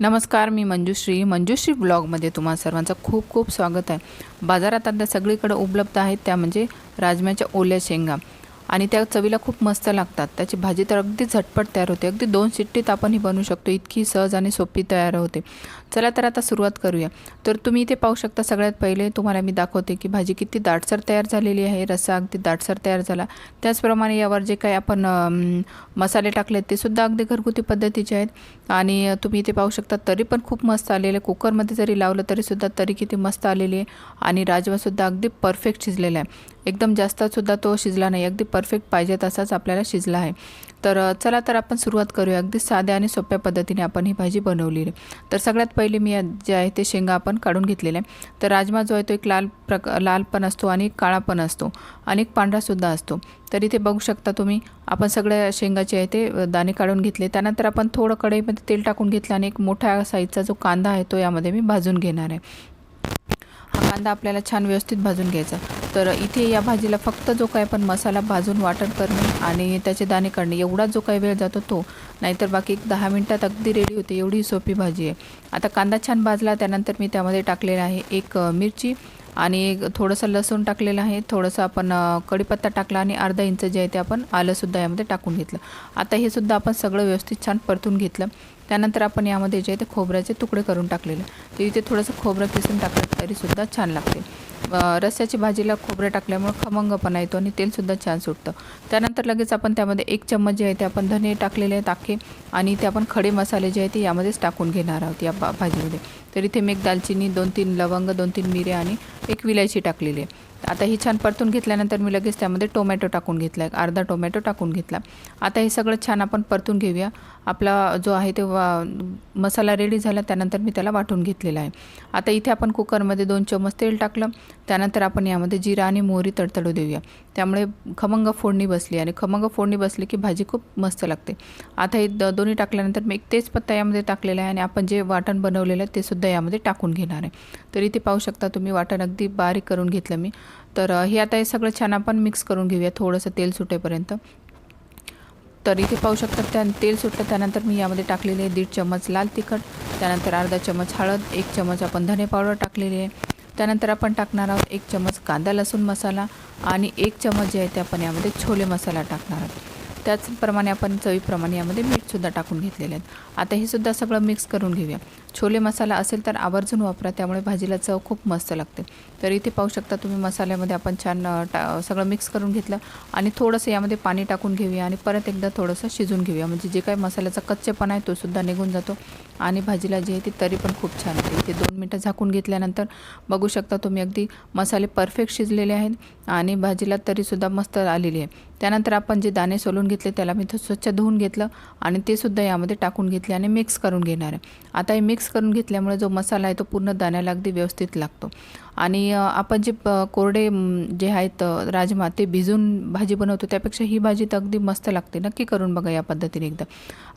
नमस्कार मी मंजुश्री. मंजुश्री ब्लॉगमध्ये तुम्हा सर्वांचं खूप खूप स्वागत आहे. बाजारात आता सगळीकडे उपलब्ध आहेत त्या म्हणजे राजम्याच्या ओल्या शेंगा. आणि त्या चवीला खूप मस्त लागतात. त्याची भाजी तर अगदी झटपट तयार होते. अगदी दोन शिट्टीत आपण ही बनवू शकतो. इतकी सहज आणि सोपी तयार होते. चला तर आता सुरुवात करूया. तर तुम्ही इथे पाहू शकता सगळ्यात पहिले तुम्हाला मी दाखवते की भाजी किती दाटसर तयार झालेली आहे. रस्सा अगदी दाटसर तयार झाला. त्याचप्रमाणे यावर जे काही आपण मसाले टाकले ते सुद्धा अगदी घरगुती पद्धतीचे आहेत. आणि तुम्ही इथे पाहू शकता तरी पण खूप मस्त आलेले कुकरमध्ये जरी लावलं तरीसुद्धा तरी किती मस्त आलेली आहे. आणि राजमासुद्धा अगदी परफेक्ट शिजलेला आहे. एकदम जास्तसुद्धा तो शिजला नाही. अगदी परफेक्ट पाहिजे तसाच आपल्याला शिजला आहे. तर चला तर आपण सुरुवात करूया. अगदी साध्या आणि सोप्या पद्धतीने आपण ही भाजी बनवलेली. तर सगळ्यात पहिले मी जे आहे ते शेंगा आपण काढून घेतलेले आहे. तर राजमा जो आहे तो एक लाल प्रक लाल पण असतो आणि काळा पण असतो आणि एक पांढरासुद्धा असतो. तर इथे बघू शकता तुम्ही आपण सगळ्या शेंगाचे आहे ते दाणे काढून घेतले. त्यानंतर आपण थोडं कढईमध्ये तेल टाकून घेतलं आणि एक मोठ्या साईजचा जो कांदा आहे तो यामध्ये मी भाजून घेणार आहे. हा कांदा आपल्याला छान व्यवस्थित भाजून घ्यायचा तर इथे या भाजीला फक्त जो काय आपण मसाला भाजून वाटण करणे आणि त्याचे दाणे काढणे एवढा जो काही वेळ जातो तो. नाहीतर बाकी एक दहा मिनटात अगदी रेडी होते एवढी सोपी भाजी आहे. आता कांदा छान भाजला त्यानंतर मी त्यामध्ये टाकलेला आहे एक मिरची आणि एक थोडंसं लसूण टाकलेलं आहे. थोडंसं आपण कढीपत्ता टाकला आणि अर्धा इंच जे आहे ते आपण आलंसुद्धा यामध्ये टाकून घेतलं. आता हे सुद्धा आपण सगळं व्यवस्थित छान परतून घेतलं. त्यानंतर आपण यामध्ये जे आहे ते खोबऱ्याचे तुकडे करून टाकलेले. तर इथे थोडंसं खोबरं किसून टाकलं तरीसुद्धा छान लागते. रस्याची रस्स्याची भाजीला खोबरं टाकल्यामुळे खमंगपणा येतो आणि तेलसुद्धा छान सुटतं. त्यानंतर लगेच आपण त्यामध्ये एक चम्मच जे आहे ते आपण धने टाकलेले आहेत अख्खे आणि ते आपण खडे मसाले जे आहे ते यामध्येच टाकून घेणार आहोत या भाजीमध्ये. तर इथे मी एक दालचिनी दोन तीन लवंग दोन तीन मिरे आणि एक विलायची टाकलेली आहे. आता ही छान परतून घेतल्यानंतर मी लगेच त्यामध्ये टोमॅटो टाकून घेतला एक अर्धा टोमॅटो टाकून घेतला. आता हे सगळं छान आपण परतून घेऊया. आपला जो आहे ते वा मसाला रेडी झाला त्यानंतर मी त्याला वाटून घेतलेला आहे. आता इथे आपण कुकरमध्ये दोन चमच तेल टाकलं त्यानंतर आपण यामध्ये जिरा आणि मोहरी तडतडू देऊया. त्यामुळे खमंग फोडणी बसली आणि खमंग फोडणी बसली की भाजी खूप मस्त लागते. आता हे दोन्ही टाकल्यानंतर मी एक तेजपत्ता यामध्ये टाकलेला आहे आणि आपण जे वाटण बनवलेलं आहे ते सुद्धा यामध्ये टाकून घेणार आहे. तर इथे पाहू शकता तुम्ही वाटण अगदी बारीक करून घेतलं मी. तर हे आता हे सगळं छान आपण मिक्स करून घेऊया थोडंसं तेल सुटेपर्यंत. तर इथे पाहू शकता त्या तेल सुटलं त्यानंतर मी यामध्ये टाकलेले आहे दीड चम्मच लाल तिखट त्यानंतर अर्धा चम्मच हळद एक चम्मच आपण धने पावडर टाकलेली आहे. त्यानंतर आपण टाकणार आहोत एक चम्मच कांदा लसूण मसाला आणि एक चम्मच जे आहे ते आपण यामध्ये छोले मसाला टाकणार आहोत. त्याचप्रमाणे आपण चवीप्रमाणे यामध्ये मीठसुद्धा टाकून घेतलेले आहेत. आता हे सुद्धा सगळं मिक्स करून घेऊया. छोले मसाला असेल तर आवर्जून वापरा त्यामुळे भाजीला चव खूप मस्त लागते. तर इथे पाहू शकता तुम्ही मसाल्यामध्ये आपण छान टा सगळं मिक्स करून घेतलं आणि थोडंसं यामध्ये पाणी टाकून घेऊया आणि परत एकदा थोडंसं शिजून घेऊया. म्हणजे जे काही मसाल्याचा कच्चेपणा आहे तोसुद्धा निघून जातो आणि भाजीला जी आहे ती तरी पण खूप छान येते इथे दोन मिनटं झाकून घेतल्यानंतर बघू शकता तुम्ही अगदी मसाले परफेक्ट शिजलेले आहेत आणि भाजीला तरीसुद्धा मस्त आलेली आहे. त्यानंतर आपण जे दाणे सोलून घेतले त्याला मी स्वच्छ धुवून घेतलं आणि ते सुद्धा यामध्ये टाकून घेतले आणि मिक्स करून घेणार आहे. आता हे मिक्स मिक्स करून घेतल्यामुळे जो मसाला आहे तो पूर्ण दाण्याला अगदी व्यवस्थित लागतो. आणि आपण जे प- कोरडे जे आहेत राजमा ते भिजून भाजी बनवतो त्यापेक्षा ही भाजी तर अगदी मस्त लागते. नक्की करून बघा या पद्धतीने एकदा.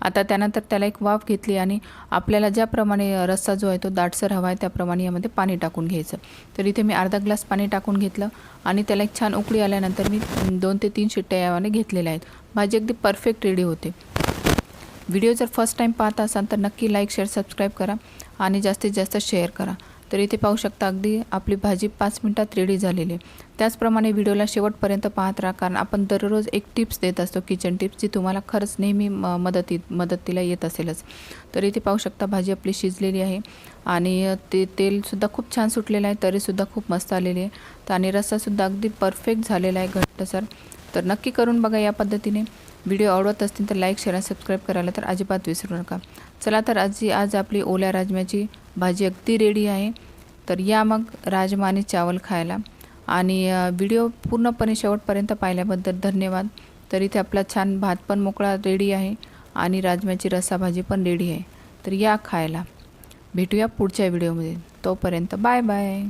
आता त्यानंतर त्याला एक वाफ घेतली आणि आपल्याला ज्याप्रमाणे रस्सा जो आहे तो दाटसर हवा आहे त्याप्रमाणे यामध्ये पाणी टाकून घ्यायचं. तर इथे मी अर्धा ग्लास पाणी टाकून घेतलं आणि त्याला एक छान उकळी आल्यानंतर मी दोन ते तीन शिट्ट्या यावाने घेतलेल्या आहेत. भाजी अगदी परफेक्ट रेडी होते. व्हिडिओ जर फर्स्ट टाईम पाहत असाल तर नक्की लाईक शेअर सबस्क्राईब करा आणि जास्तीत जास्त शेअर करा. तर इथे पाहू शकता अगदी आपली भाजी पाच मिनटात रेडी झालेली आहे. त्याचप्रमाणे व्हिडिओला शेवटपर्यंत पाहत राहा कारण आपण दररोज एक टिप्स देत असतो किचन टिप्स जी तुम्हाला खरंच नेहमी म- मदती मदतीला येत असेलच. तर इथे पाहू शकता भाजी आपली शिजलेली आहे आणि ते तेलसुद्धा खूप छान सुटलेलं आहे तरीसुद्धा खूप मस्त आलेली आहे. तर आणि रस्सासुद्धा अगदी परफेक्ट झालेला आहे घट्टसर. तर नक्की करून बघा या पद्धतीने. व्हिडिओ आवडत असतील तर लाईक शेअर आणि सबस्क्राईब करायला तर अजिबात विसरू नका. चला तर आज आज आपली ओल्या राजम्याची भाजी अगदी रेडी आहे. तर या मग राजमा आणि चावल खायला. आणि व्हिडिओ पूर्णपणे शेवटपर्यंत पाहिल्याबद्दल धन्यवाद. तर इथे आपला छान भात पण मोकळा रेडी आहे आणि राजम्याची रस्सा भाजी पण रेडी आहे. तर या खायला. भेटूया पुढच्या व्हिडिओमध्ये. तोपर्यंत बाय बाय.